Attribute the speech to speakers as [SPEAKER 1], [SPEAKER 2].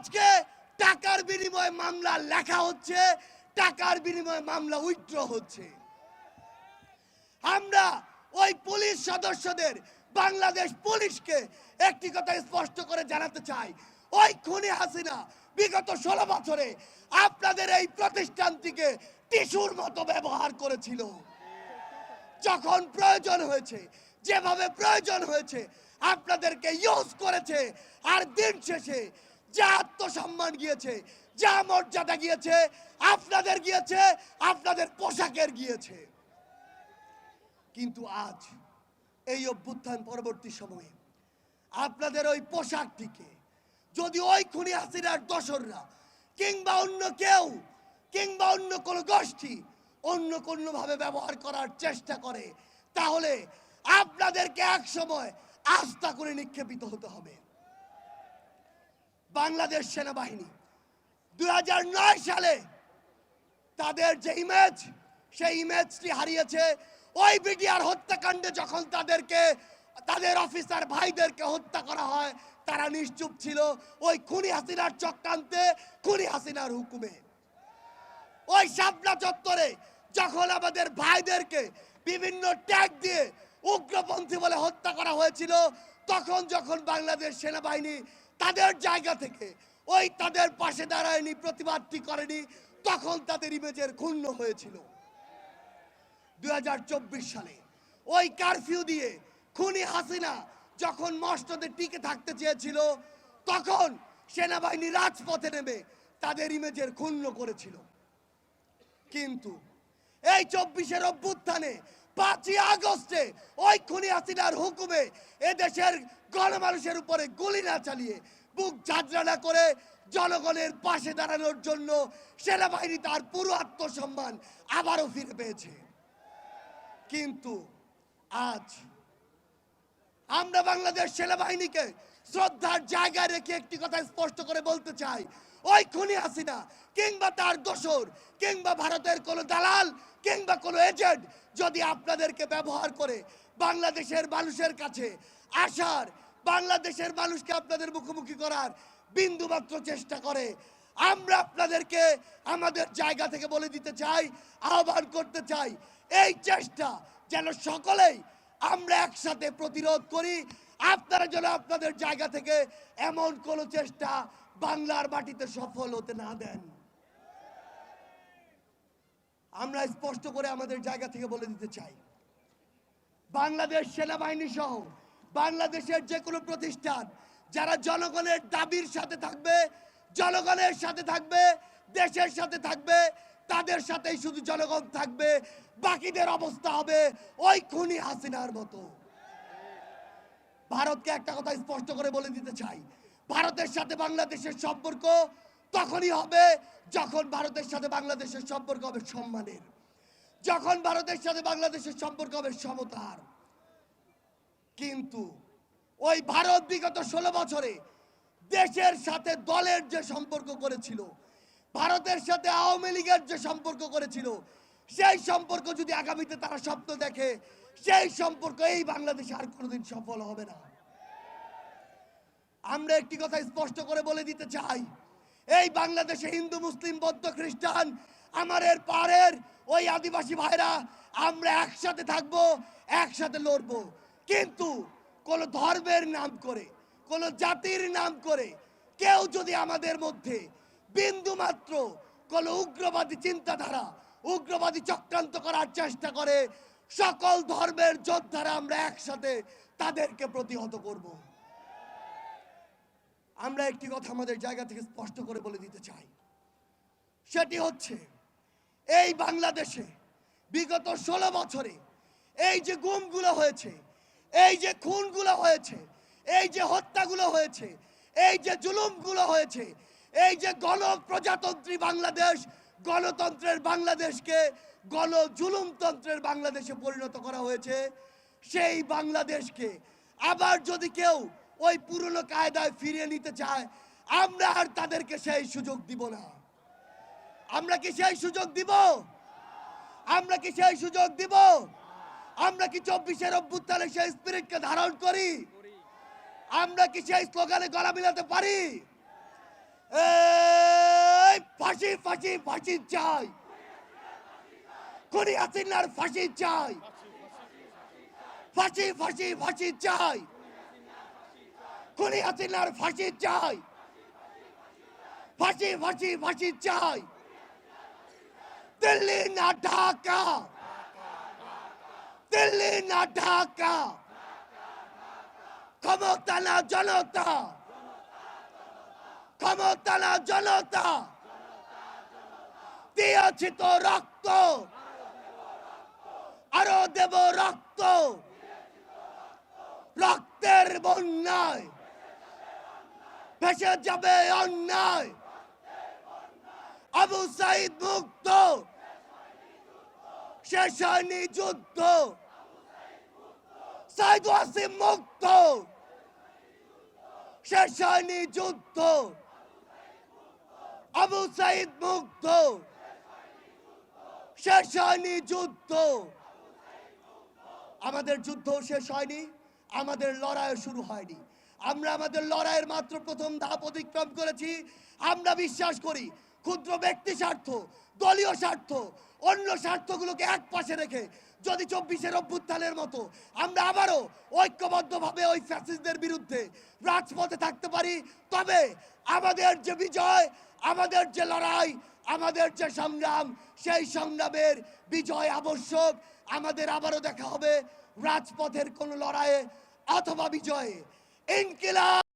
[SPEAKER 1] আজকে টাকার বিনিময়ে মামলা লেখা হচ্ছে, টাকার বিনিময়ে মামলা উইথড্র হচ্ছে। আমরা ওই পুলিশ সদস্যদের, বাংলাদেশ পুলিশকে একটি কথা স্পষ্ট করে জানাতে চাই। ওই খুনি হাসিনা বিগত ষোলো বছরে আপনাদের এই প্রতিষ্ঠানটিকে টিস্যুর মতো ব্যবহার করেছিল। যখন প্রয়োজন হয়েছে, যেভাবে প্রয়োজন হয়েছে, আপনাদেরকে ইউজ করেছে, আর দিন শেষে যা আত্মসম্মান গিয়েছে, যা মর্যাদা গিয়েছে, আপনাদের গিয়েছে, আপনাদের পোশাকের গিয়েছে। কিন্তু আজ এই অভ্যুত্থান পরবর্তী সময়ে আপনাদের ওই পোশাকটিকে, যদি ওই খুনি হাসিনার দোসররা কিংবা অন্য কেউ, কিংবা অন্য কোনো গোষ্ঠী অন্য কোনোভাবে ব্যবহার করার চেষ্টা করে, তাহলে আপনাদেরকে এক সময় আস্থা করে নিক্ষেপিত হতে হবে। বাংলাদেশ সেনাবাহিনী। দুই হাজার নয় সালে তাদের যে ইমেজ সেই ইমেজটি হারিয়েছে ওই বিডিআর হত্যাকাণ্ডে যখন তাদেরকে, তাদের অফিসার ভাইদেরকে হত্যা করা হয়, তারা নিশ্চুপ ছিল ওই খুনি হাসিনার চক্রান্তে, খুনি হাসিনার হুকুমে। ওই শাপলা চত্বরে যখন আমাদের ভাইদেরকে বিভিন্ন ট্যাগ দিয়ে উগ্রপন্থী বলে হত্যা করা হয়েছিল, তখন যখন বাংলাদেশ সেনাবাহিনী তাদের জায়গা থেকে। ওই তাদের পাশে দাঁড়ায়নি, প্রতিবাদটি করেনি, তখন তাদের ইমেজের ক্ষুণ্ণ হয়েছিল। দুই সালে ওই কারফিউ দিয়ে খুনি হাসিনা যখন মসনদে টিকে থাকতে চেয়েছিল, তখন সেনাবাহিনী রাজপথে নেমে তাদের ইমেজের ক্ষুণ্ণ করেছিল। কিন্তু এই চব্বিশের অভ্যুত্থানে পাঁচই আগস্টে ওই খুনি হাসিনার হুকুমে এদেশের গণমানুষের উপরে গুলি না চালিয়ে বুক ঝাঁঝরা না করে জনগণের পাশে দাঁড়ানোর জন্য সেনাবাহিনী তার পুরো আত্মসম্মান আবারও ফিরে পেয়েছে। কিন্তু আজ আমরা বাংলাদেশ সেনাবাহিনীকে শ্রদ্ধার জায়গায় রেখে একটি কথা স্পষ্ট করে বলতে চাই। ওই খুনি হাসিনা, কিংবা তার দোসর কিংবা ভারতের কোনো দালাল, কিংবা কোনো এজেন্ট যদি আপনাদেরকে ব্যবহার করে বাংলাদেশের মানুষের কাছে আসার, বাংলাদেশের মানুষকে আপনাদের মুখোমুখি করার বিন্দুমাত্র চেষ্টা করে, আমরা আপনাদেরকে আমাদের জায়গা থেকে বলে দিতে চাই, আহ্বান করতে চাই, এই চেষ্টা যেন সকলেই আমরা একসাথে প্রতিরোধ করি আপনারা যেন আপনাদের জায়গা থেকে এমন কোন চেষ্টা বাংলার মাটিতে সফল হতে না দেন। আমরা স্পষ্ট করে আমাদের জায়গা থেকে বলে দিতে চাই, বাংলাদেশ সেনাবাহিনী সহ বাংলাদেশের যে কোনো প্রতিষ্ঠান, যারা জনগণের দাবির সাথে থাকবে, জনগণের সাথে থাকবে, দেশের সাথে থাকবে, তাদের সাথেই শুধু জনগণ থাকবে, বাকিদের অবস্থা হবে ওই খুনি হাসিনার মতো। ভারতকে একটা কথা স্পষ্ট করে বলে দিতে চাই। ভারতের সাথে বাংলাদেশের সম্পর্ক তখনই হবে যখন ভারতের সাথে বাংলাদেশের সম্পর্ক হবে সম্মানের। যখন ভারতের সাথে বাংলাদেশের সম্পর্ক হবে সমতার। কিন্তু ওই ভারত বিগত ষোলো বছরে দেশের সাথে দলের যে সম্পর্ক করেছিল, ভারতের সাথে আওয়ামী লীগের যে সম্পর্ক করেছিল সেই সম্পর্ক যদি আগামীতে তারা স্বপ্ন দেখে, সেই সম্পর্ক এই বাংলাদেশে আর কোনোদিন সফল হবে না। আমরা একটি কথা স্পষ্ট করে বলে দিতে চাই, এই বাংলাদেশে হিন্দু, মুসলিম, বৌদ্ধ, খ্রিস্টান আমাদের পাড়ের ওই আদিবাসী ভাইরা, আমরা একসাথে থাকব, একসাথে লড়বো। কিন্তু কোন ধর্মের নাম করে, কোন জাতির নাম করে কেউ যদি আমাদের মধ্যে বিন্দু মাত্র কোন উগ্রবাদী চিন্তাধারা উগ্রবাদী চক্রান্ত করার চেষ্টা করে, সকল ধর্মের যোদ্ধারা আমরা একসাথে তাদেরকে প্রতিহত করব। আমরা একটি কথা আমাদের জায়গা থেকে স্পষ্ট করে বলে দিতে চাই। সেটি হচ্ছে, এই বাংলাদেশে বিগত ষোলো বছরে এই যে গুমগুলো হয়েছে, এই যে খুনগুলো হয়েছে, এই যে হত্যাগুলো হয়েছে, এই যে জুলুমগুলো হয়েছে, এই যে গণপ্রজাতন্ত্রী বাংলাদেশ গণতন্ত্রের বাংলাদেশকে গণ জুলুমতন্ত্রের বাংলাদেশে পরিণত করা হয়েছে। সেই বাংলাদেশকে আবার যদি কেউ ওই পুরনো কায়দায় ফিরিয়ে নিতে চায়, আমরা আর তাদেরকে সেই সুযোগ দিব না। আমরা কি সেই সুযোগ দিব? আমরা কি সেই সুযোগ দিব? আমরা কি চব্বিশের অভ্যুত্থানে সেই স্পিরিটকে ধারণ করি? আমরা কি সেই স্লোগানে গলা মিলাতে পারি? ফাঁসি ফাঁসি চাই। খুনি ফাঁসি চাই। ফাঁসি ফাঁসি ফাঁসি চাই। খুনি ফাঁসি চাই। ফাঁসি ফাঁসি ফাঁসি চাই। দিল্লি না ঢাকা। দিল্লি না ঢাকা। ক্ষমতা না জনতা। ক্ষমতা না জনতা। দিয়েছি তো রক্ত। আরও দেব রক্ত। রক্তের বন্যায় ভেসে যাবে অন্যায়। আবু সাইদ মুক্ত। শেষ হয়নি যুদ্ধ। সাইদ ওয়াসিম মুক্ত। শেষ হয়নি যুদ্ধ। আবু সাইদ মুক্ত। শেষ হয়নি যুদ্ধ। আমাদের যুদ্ধ শেষ হয়নি, আমাদের লড়াই শুরু হয়নি। আমরা আমাদের লড়াইয়ের মাত্র প্রথম ধাপ অতিক্রম করেছি। আমরা বিশ্বাস করি, ক্ষুদ্র ব্যক্তি স্বার্থ, দলীয় স্বার্থ, অন্য স্বার্থগুলোকে এক পাশে রেখে যদি চব্বিশের অভ্যুত্থানের মতো আমরা আবারও ঐক্যবদ্ধভাবে ওই ফ্যাসিস্টদের বিরুদ্ধে রাজপথে থাকতে পারি, তবে আমাদের যে বিজয়, আমাদের যে লড়াই আমাদের যে সংগ্রাম, সেই সংগ্রামের বিজয় আবশ্যক। আমাদের আবারও দেখা হবে রাজপথের কোন লড়াইয়ে অথবা বিজয়ে। ইনকিলাব!